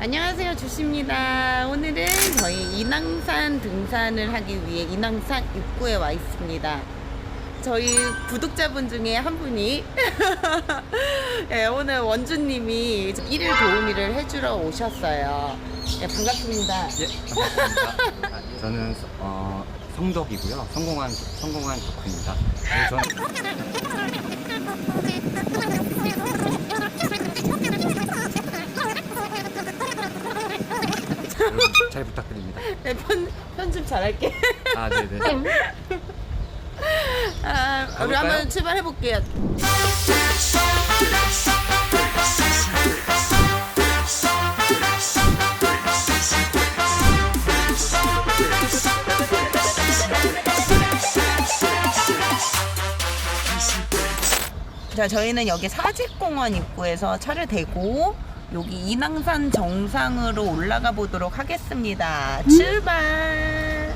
안녕하세요 주시입니다 오늘은 저희 인왕산 등산을 하기 위해 인왕산 입구에 와 있습니다 저희 구독자분 중에 한 분이 예, 오늘 원주님이 일일 도우미를 해주러 오셨어요 예, 반갑습니다 예, 반갑습니다. 저는 어, 성덕이고요. 성공한 성공한 덕후입니다. 네, 저는 여러분 잘 부탁드립니다. 네, 편, 편집 잘할게 아, 네, 네. 아, 우리 가볼까요? 한번 출발해 볼게요 자, 저희는 여기 사직공원 입구에서 차를 대고 여기 인왕산 정상으로 올라가 보도록 하겠습니다. 출발!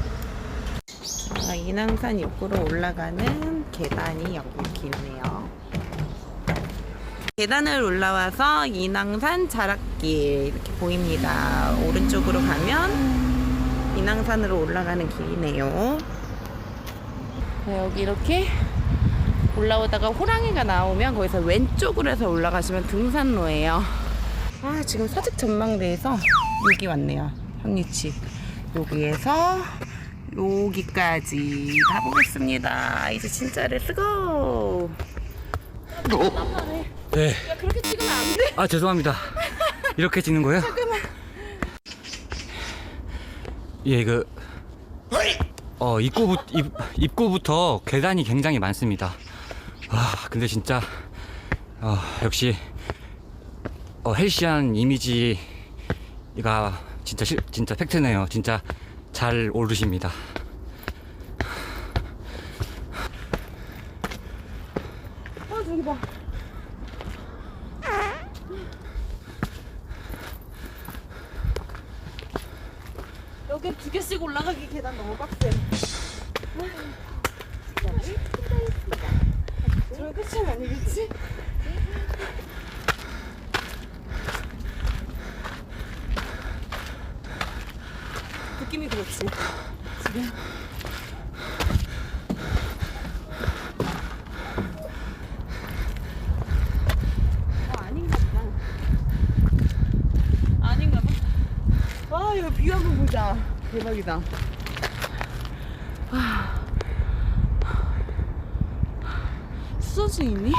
자, 인왕산 입구로 올라가는 계단이 여기 있네요. 계단을 올라와서 인왕산 자락길 이렇게 보입니다. 오른쪽으로 가면 인왕산으로 올라가는 길이네요. 자, 여기 이렇게 올라오다가 호랑이가 나오면 거기서 왼쪽으로 해서 올라가시면 등산로예요. 아 지금 사직 전망대에서 여기 왔네요. 현리집 여기에서 여기까지 가보겠습니다. 이제 진짜 렛츠고. 네. 야 그렇게 찍으면 안 돼. 아, 죄송합니다. 이렇게 찍는 거예요? 예, 그 어, 입구부, 입, 입구부터 계단이 굉장히 많습니다. 와, 근데 진짜 어, 역시 어, 헬시한 이미지가 진짜 실, 진짜 팩트네요. 진짜 잘 오르십니다. 아 저기 봐. 여기 두 개씩 올라가기 계단 너무 빡세. 저 끝이 아니겠지? 느낌이 그렇지. 지금. 어, 아닌가 보다. 아닌가 봐. 아, 이거 뷰 한번 보자. 대박이다. 아. 수서증 있니?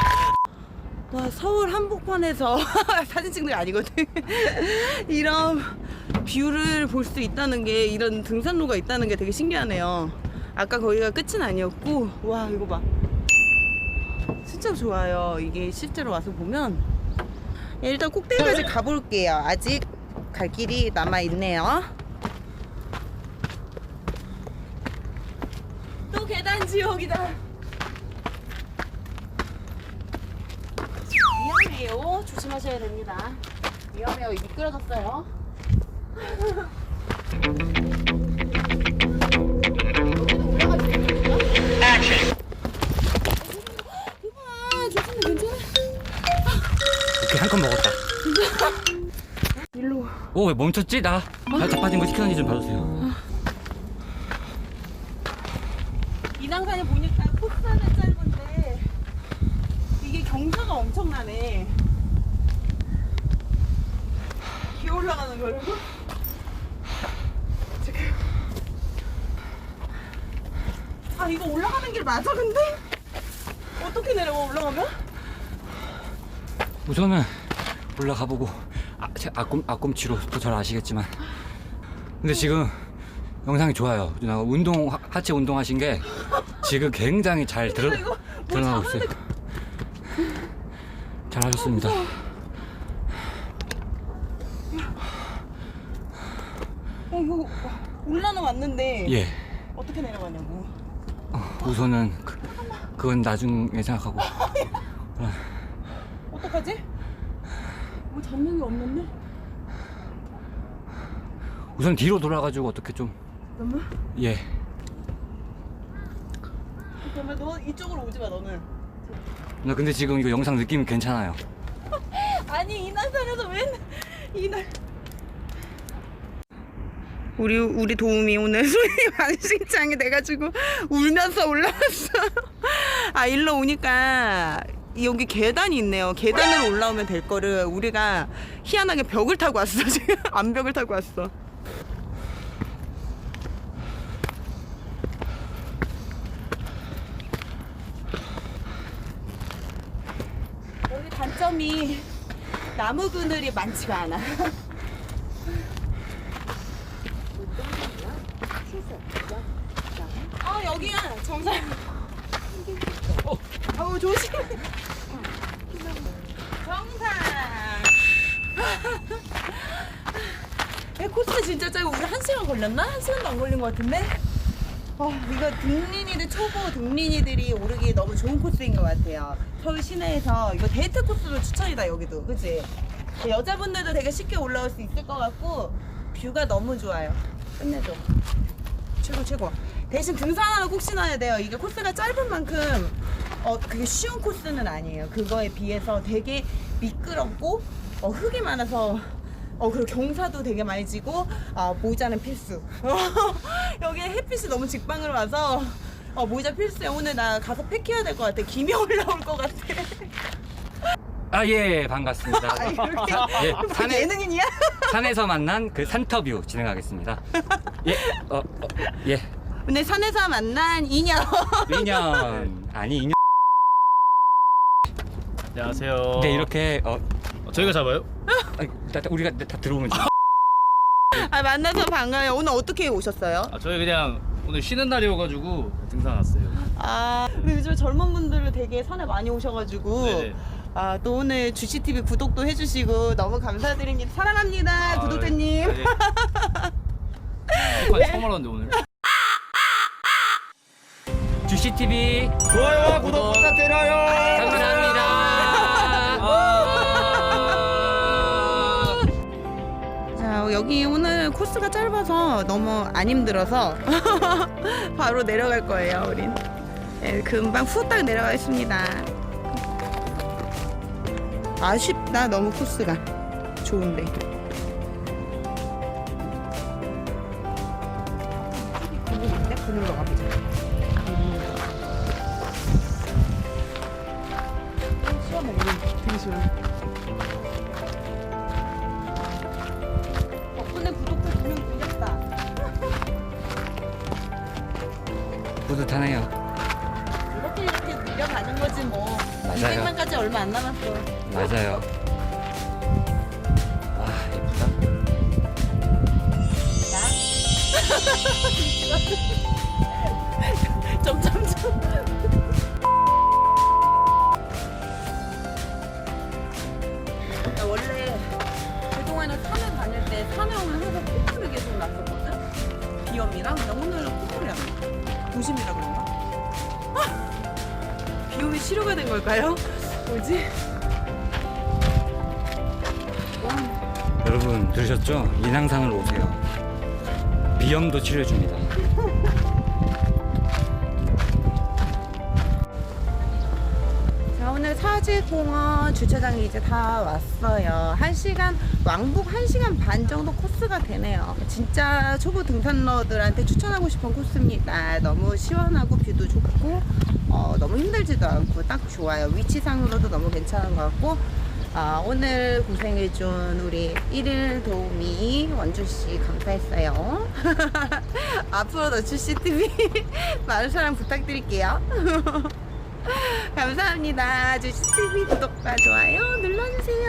나 서울 한복판에서 사진 찍는 게 아니거든. 이런 뷰를 볼 수 있다는 게 이런 등산로가 있다는 게 되게 신기하네요. 아까 거기가 끝은 아니었고 와 이거 봐. 진짜 좋아요. 이게 실제로 와서 보면 예, 일단 꼭대기까지 가볼게요. 아직 갈 길이 남아 있네요. 또 계단 지옥이다. 위험해요. 조심하셔야 됩니다. 위험해요. 미끄러졌어요. 이봐, 조심해, 괜찮아? 오케이, 한건 먹었다. 일로. 오, 왜 멈췄지? 나 살짝 빠진 거 시켜는지 좀 봐주세요. 인왕산에 보니까 코스는 짧은데 이게 경사가 엄청나네. 기어 올라가는 거라고? 지금. 아 이거 올라가는 길 맞아 근데? 어떻게 내려가 올라가면? 우선은 올라가 보고 아, 제 앞꿈 앞꿈치로 또잘 아시겠지만 근데 지금 영상이 좋아요. 누나 운동 하- 하체 운동하신 게 지금 굉장히 잘 드러, 이거 뭐 드러나고 있어요. 잘 하셨습니다. 어 이거 올라는 왔는데 예. 어떻게 내려가냐고. 어, 우선은 그, 그건 나중에 생각하고 어떡하지? 뭐 잡는 게 없는데? 우선 뒤로 돌아가지고 어떻게 좀 잠깐만. 예. 그러면 너 이쪽으로 오지 마 너는. 나 근데 지금 이거 영상 느낌이 괜찮아요. 아니 이날 산에서 웬 이날 우리 우리 도움이 오늘 손이 망신창이 돼가지고 울면서 올라왔어. 아 일로 오니까 여기 계단이 있네요. 계단으로 올라오면 될 거를 우리가 희한하게 벽을 타고 왔어 지금 암벽을 타고 왔어. 여기 단점이 나무 그늘이 많지가 않아. 어 여기야 정상. 어, 어우 조심. 정상. 야, 코스 진짜 짧고 우리 한 시간 걸렸나? 한 시간도 안 걸린 것 같은데? 어, 이거 등린이들 초보 등린이들이 오르기 너무 좋은 코스인 것 같아요. 서울 시내에서 이거 데이트 코스로 추천이다 여기도, 그치? 여자분들도 되게 쉽게 올라올 수 있을 것 같고 뷰가 너무 좋아요. 끝내줘. 최고 최고. 대신 등산 하나 꼭 신어야 돼요. 이게 코스가 짧은 만큼 어 그게 쉬운 코스는 아니에요. 그거에 비해서 되게 미끄럽고 어 흙이 많아서 어 그리고 경사도 되게 많이 지고 아 모자는 필수. 여기 햇빛이 너무 직방으로 와서 어 모자 필수야. 오늘 나 가서 팩해야 될 것 같아. 김이 올라올 것 같아. 아, 예, 반갑습니다. 아, 이렇게 자, 예, 뭐 산에, 예능인이야? 산에서 만난 그 산터뷰 진행하겠습니다. 예, 어, 어, 예. 오늘 산에서 만난 인연. 2년, 아니, 2년. 안녕하세요. 네, 이렇게, 어, 어, 저희가 잡아요? 아니, 다, 다, 우리가 다 들어오면 돼. 아 만나서 반가워요. 오늘 어떻게 오셨어요? 아, 저희 그냥 오늘 쉬는 날이어가지고 등산 왔어요. 아, 근데 요즘 젊은 분들은 되게 산에 많이 오셔가지고 네네. 아, 또 오늘 주시TV 구독도 해주시고 너무 감사드립니다. 사랑합니다, 아, 구독자님. 네. 네. 처음 알았는데 오늘. 주시TV 좋아요와 구독 부탁드려요. 감사합니다. 자, 여기 오늘 코스가 짧아서 너무 안 힘들어서 바로 내려갈 거예요, 우린. 네, 금방 후딱 내려가겠습니다. 아쉽다, 너무 코스가. 좋은데. 그늘인데? 그늘로 가보자. 여기. 되게 시원해. 덕분에 구독자 두명 늘렸다. 뿌듯하네요. 이렇게 이렇게 늘려가는 거지 뭐. 맞아요. 200만까지 얼마 안 남았어. 맞아요. 비염이랑 근데 오늘은 콧물이 안 나. 도심이라 그런가? 아! 비염이 치료가 된 걸까요? 뭐지? 여러분 들으셨죠? 인왕산으로 오세요. 비염도 치료해줍니다. 사지공원 주차장에 이제 다 왔어요. 1시간 왕복 1시간 반 정도 코스가 되네요. 진짜 초보 등산러들한테 추천하고 싶은 코스입니다. 너무 시원하고 뷰도 좋고 어, 너무 힘들지도 않고 딱 좋아요. 위치상으로도 너무 괜찮은 것 같고 아, 오늘 고생해준 우리 1일 도우미 원주씨 감사했어요. 앞으로도 주씨TV 많은 사랑 부탁드릴게요. 감사합니다. 주시TV 구독과 좋아요 눌러주세요.